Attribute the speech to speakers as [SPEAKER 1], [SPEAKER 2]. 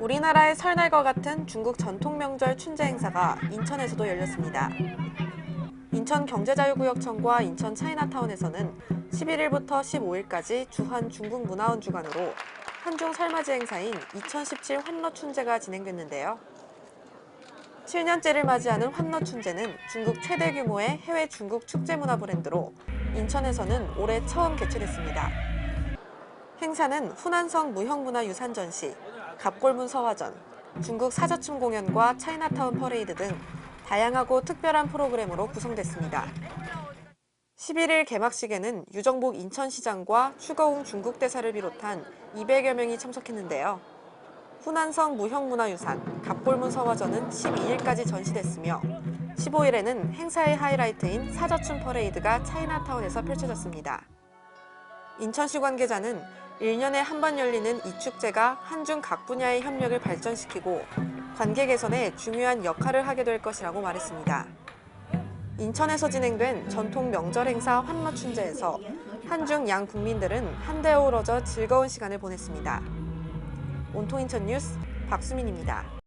[SPEAKER 1] 우리나라의 설날과 같은 중국 전통 명절 춘제 행사가 인천에서도 열렸습니다. 인천경제자유구역청과 인천 차이나타운에서는 11일부터 15일까지 주한 중국문화원 주관으로 한중 설맞이 행사인 2017 환러 춘제가 진행됐는데요. 7년째를 맞이하는 환러 춘제는 중국 최대 규모의 해외 중국 축제 문화 브랜드로 인천에서는 올해 처음 개최됐습니다. 행사는 후난성 무형문화유산 전시, 갑골문 서화전, 중국 사저춤 공연과 차이나타운 퍼레이드 등 다양하고 특별한 프로그램으로 구성됐습니다. 11일 개막식에는 유정복 인천시장과 추거웅 중국대사를 비롯한 200여 명이 참석했는데요. 후난성 무형문화유산, 갑골문 서화전은 12일까지 전시됐으며 15일에는 행사의 하이라이트인 사저춤 퍼레이드가 차이나타운에서 펼쳐졌습니다. 인천시 관계자는 1년에 한 번 열리는 이 축제가 한중 각 분야의 협력을 발전시키고 관계 개선에 중요한 역할을 하게 될 것이라고 말했습니다. 인천에서 진행된 전통 명절 행사 환마춘제에서 한중 양 국민들은 한데 어우러져 즐거운 시간을 보냈습니다. 온통 인천 뉴스 박수민입니다.